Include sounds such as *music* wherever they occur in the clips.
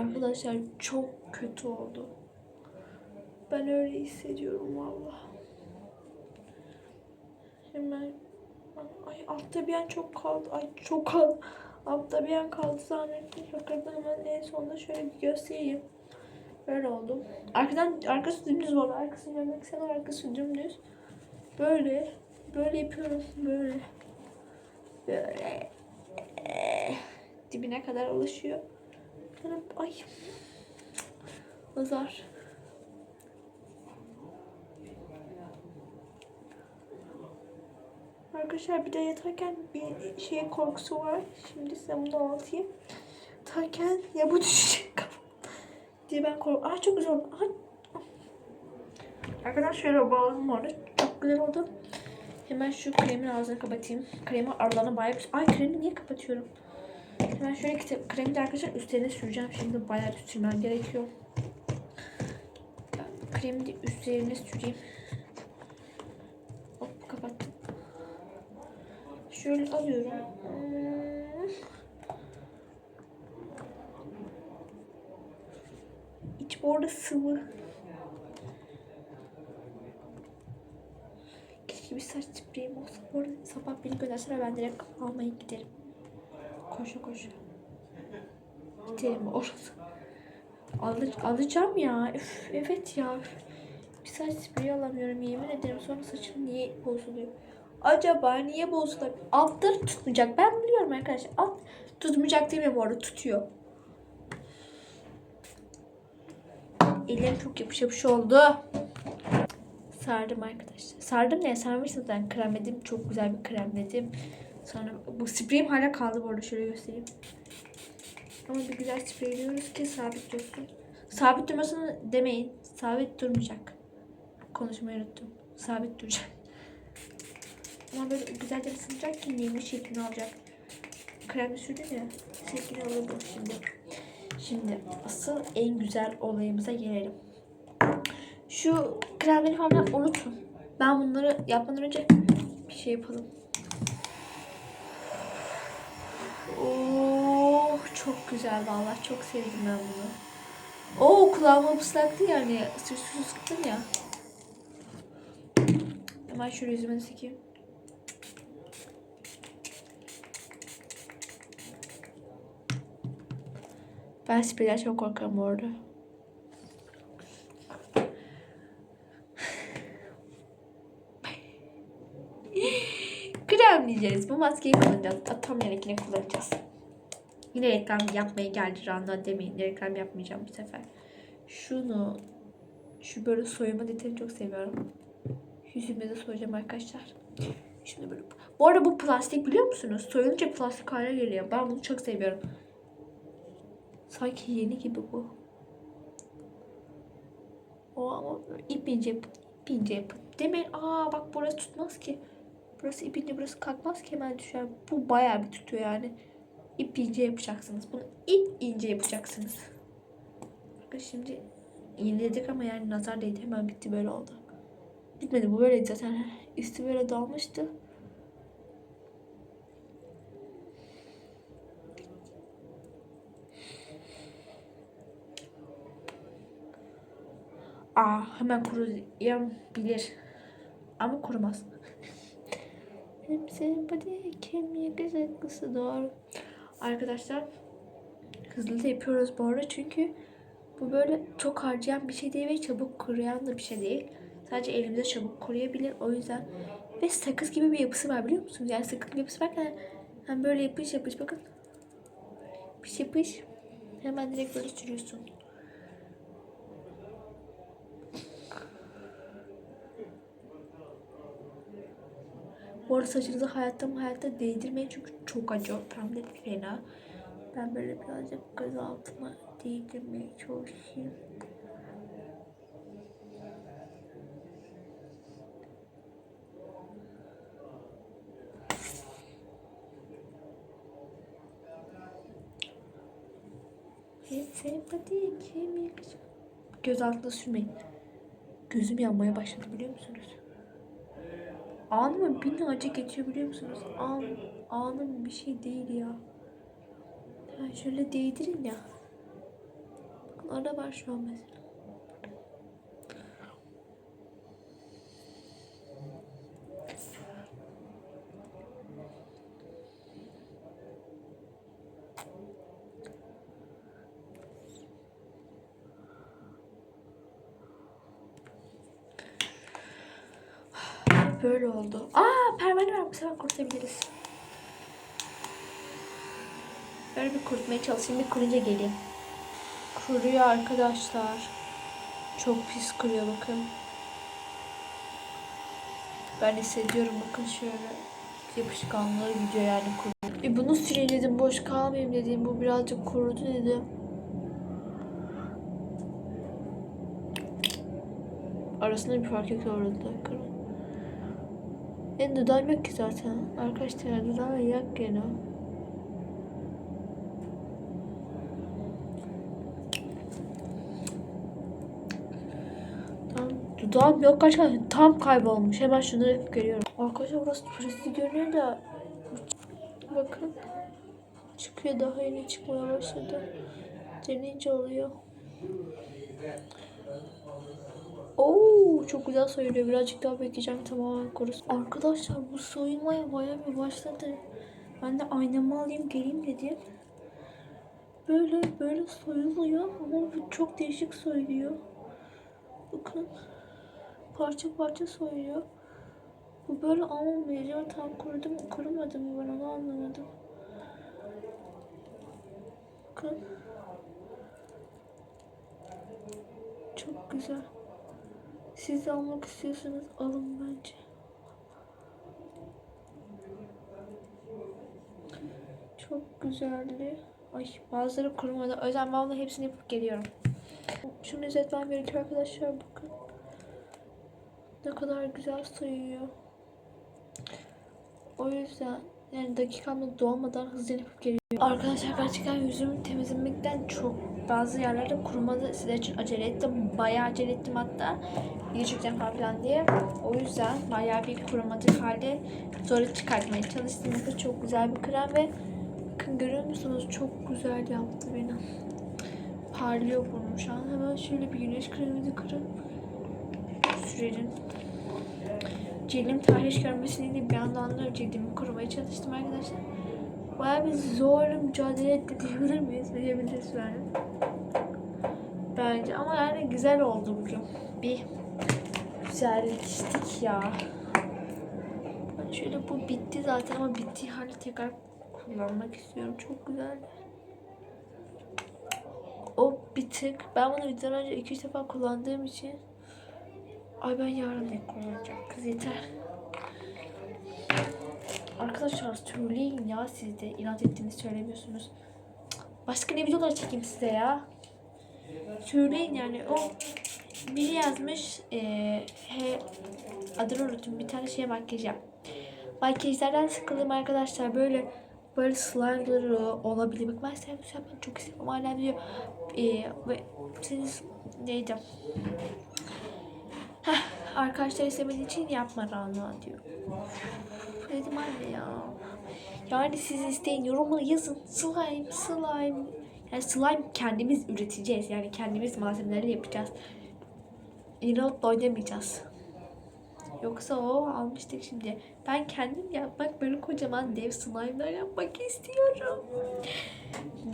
Arkadaşlar çok kötü oldu. Ben öyle hissediyorum valla. Hemen ay altta bir an çok kaldı. Ay çok kaldı. Altta bir an kaldı zannettim. Yukarıda hemen en sonunda şöyle bir göstereyim. Böyle oldu. Arkadan arkası dümdüz var. Arkasını görmek arkası dümdüz. Böyle böyle yapıyorum. Böyle. Böyle. Dibine kadar ulaşıyor. Sonra ay. Azar. Arkadaşlar bir de yatarken bir şey korkusu var. Şimdi size bunu anlatayım. Yatarken ya bu *laughs* düşecek diye ben korkuyorum. Aa çok güzel oldu. Arkadaşlar şöyle bağladım orada. Çok güzel oldu. Hemen şu kremin ağzını kapatayım. Kremi aralarına bayağı. Ay kremi niye kapatıyorum? Hemen şöyle kremi de arkadaşlar üstlerine süreceğim. Şimdi bayağı bir gerekiyor. Ben kremi de üstlerine süreyim. Hop kapattım. Şöyle alıyorum. Hmm. İç bu arada sıvı. Keşke bir saç spreyim olsa. Bu arada sabah beni göndersene ben direkt almaya giderim. Koşa koşa. Giderim orası. Al, alacağım ya. Üf, evet ya. Bir saç spreyi alamıyorum yemin ederim. Sonra saçım niye bozuluyor? Acaba niye bozuluyor? Altları tutmayacak. Ben biliyorum arkadaşlar. Alt tutmayacak değil mi bu arada? Tutuyor. Ellerim çok yapış yapış oldu. Sardım arkadaşlar. Sardım ne? Sarmıştım zaten. Kremledim. Çok güzel bir kremledim. Sonra bu spreyim hala kaldı bu arada. Şöyle göstereyim. Ama bir güzel spreyliyoruz ki sabit dursun. Sabit durmasını demeyin. Sabit durmayacak. Konuşmayı unuttum. Sabit duracak. Ama böyle güzelce ısınacak ki neymiş şeklini alacak. Kremli sürdüm ya. Şeklini alırdım şimdi. Şimdi asıl en güzel olayımıza gelelim. Şu kremleri falan unutun. Ben bunları yapmadan önce bir şey yapalım. Oh çok güzel vallahi çok sevdim ben bunu. Oo kulağıma ıslaktı yani. Sür sür sıktım ya. Hemen şöyle yüzüme sıkayım. Ben spreyden çok korkarım bu arada. Kremleyeceğiz. Bu maskeyi kullanacağız. Tam yerine kullanacağız. Yine reklam yapmaya geldi Rana demeyin. Reklam yapmayacağım bu sefer. Şunu şu böyle soyuma detayını çok seviyorum. Yüzüme de soyacağım arkadaşlar. *laughs* Şimdi böyle. Bu arada bu plastik biliyor musunuz? Soyunca plastik hale geliyor. Ben bunu çok seviyorum. Sanki yeni gibi bu. O ama ip ince yapın. ip ince yapın. Demeyin aa bak burası tutmaz ki. Burası ip ince burası kalkmaz ki hemen düşer. Bu bayağı bir tutuyor yani. İp ince yapacaksınız. Bunu ip ince yapacaksınız. Bakın şimdi yeniledik ama yani nazar değdi. Hemen bitti böyle oldu. Bitmedi bu böyleydi zaten. Üstü böyle dalmıştı. Aa hemen kuruyabilir. Ama kurumaz. *laughs* Hem sempatik hem yakışıklısı doğru. Arkadaşlar hızlı da yapıyoruz bu arada çünkü bu böyle çok harcayan bir şey değil ve çabuk kuruyan da bir şey değil. Sadece elimizde çabuk kuruyabilir o yüzden. Ve sakız gibi bir yapısı var biliyor musunuz? Yani sakız gibi yapısı varken hem böyle yapış yapış bakın. Yapış yapış. Hemen direkt böyle sürüyorsun. Bu arada saçınızı hayatta mı hayatta değdirmeyin çünkü çok acıyor. Hem de fena. Ben böyle birazcık göz altıma değdirmeye çalışayım. Sempatik yakışıklı. Göz altına sürmeyin. Gözüm yanmaya başladı biliyor musunuz? Anıma bin acı geçiyor biliyor musunuz? An, anım bir şey değil ya. Yani şöyle değdirin ya. Ara var şu an mesela. Böyle oldu. Aa pervane var. Bu sefer kurutabiliriz. Böyle bir kurutmaya çalışayım. Bir kurunca geleyim. Kuruyor arkadaşlar. Çok pis kuruyor bakın. Ben hissediyorum bakın şöyle. Yapışkanlığı gidiyor yani kuruyor. E bunu sileyim dedim. Boş kalmayayım dedim. Bu birazcık kurudu dedim. Arasında bir fark yok orada. Benim dudağım yok ki zaten. Arkadaşlar dudağım yok gene. Tam dudağım yok arkadaşlar. Tam kaybolmuş. Hemen şunları yapıp geliyorum. Arkadaşlar burası turistik görünüyor da. Bakın. Çıkıyor daha yeni çıkmaya başladı. Denince oluyor. Oo çok güzel soyuluyor. Birazcık daha bekleyeceğim tamamen kurusun. Arkadaşlar bu soyulmaya bayağı bir başladı. Ben de aynamı alayım geleyim dedim. Böyle böyle soyuluyor ama çok değişik soyuluyor. Bakın. Parça parça soyuyor. Bu böyle. Acaba tam kurudu mu kurumadı mı ben onu anlamadım. Bakın. Çok güzel. Siz almak istiyorsanız alın bence. Çok güzeldi. Ay bazıları kurumadı. O yüzden ben hepsini yapıp geliyorum. Şunu izletmem gerekiyor arkadaşlar. Bakın. Ne kadar güzel sayıyor. O yüzden yani dakikamda dolmadan hızlı yapıp geliyorum. Arkadaşlar gerçekten yüzümü temizlemekten çok bazı yerlerde kurumadı. Sizler için acele ettim. Bayağı acele ettim hatta. Çekeceğim falan diye. O yüzden bayağı bir kurumadık halde sonra çıkartmaya çalıştım. Bakın çok güzel bir krem ve bakın görüyor musunuz? Çok güzel yaptı beni. Parlıyor burnum şu an. Hemen şöyle bir güneş kremi de kırıp sürelim. Cildim tahriş görmesini de bir yandan da cildimi kurumaya çalıştım arkadaşlar. Bayağı bir zor mücadele etti diyebilir miyiz? Diyebiliriz yani. Bence ama yani güzel oldu bugün. Bir güzelleştik ya. Şöyle bu bitti zaten ama bittiği halde tekrar kullanmak istiyorum. Çok güzel. O bir tık. Ben bunu videodan önce 2-3 defa kullandığım için Ay ben yarın da kullanacağım. Kız yeter. Arkadaşlar söyleyin ya siz de inat ettiğini söylemiyorsunuz. Başka ne videolar çekeyim size ya. Söyleyin yani o biri yazmış eee he, adını unuttum bir tane şey makyaj yap. Makyajlardan sıkıldım arkadaşlar böyle böyle slime'ları olabilir. Bak ben sen şey yapmayı çok istiyorum hala diyor eee ve siz neydi? Heh, arkadaşlar istemediği için yapma Rana diyor. Anne ya. Yani siz isteyin yorumlara yazın. Slime, slime. Yani slime kendimiz üreteceğiz. Yani kendimiz malzemelerle yapacağız. İnatla oynamayacağız. Yoksa o almıştık şimdi. Ben kendim yapmak böyle kocaman dev slime'lar yapmak istiyorum.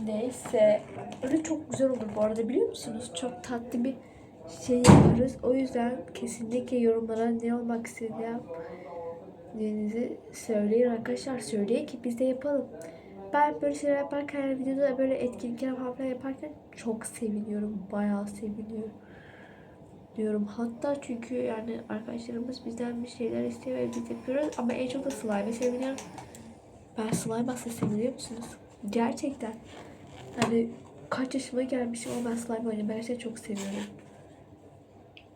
Neyse. Öyle çok güzel olur bu arada biliyor musunuz? Çok tatlı bir şey yaparız. O yüzden kesinlikle yorumlara ne olmak istediğinizi söyleyin arkadaşlar. Söyleyin ki biz de yapalım. Ben böyle şeyler yaparken videoda böyle etkinlikler falan yaparken çok seviniyorum. Bayağı seviniyorum. Diyorum. Hatta çünkü yani arkadaşlarımız bizden bir şeyler istiyor ve biz yapıyoruz. Ama en çok da slime'e seviniyorum. Ben slime aslında seviniyor musunuz? Gerçekten. Yani kaç yaşıma gelmişim ama ben slime oynamayı çok seviyorum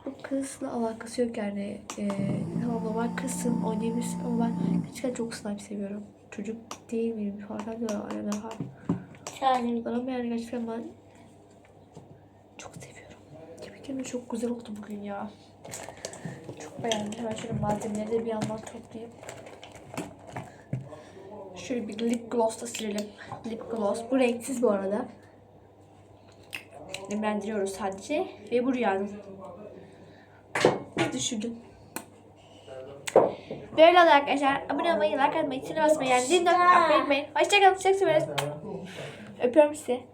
bu kızla alakası yok yani. Ee, tamam normal kızsın oynayabilirsin ama ben gerçekten çok slime seviyorum. Çocuk değil miyim falan da aynen var. Yani Ama yani gerçekten ben çok seviyorum. Yemeklerim çok güzel oldu bugün ya. Çok beğendim. Hemen şöyle malzemeleri de bir yandan toplayayım. Şöyle bir lip gloss da silelim. Lip gloss. Bu renksiz bu arada. nemlendiriyoruz sadece. Ve bu rüyanın. Düşürdüm. Böyle oldu arkadaşlar. Abone olmayı, like atmayı, zil basmayı, yani zil atmayı unutmayın. Hoşçakalın. Çok seviyoruz. Öpüyorum sizi.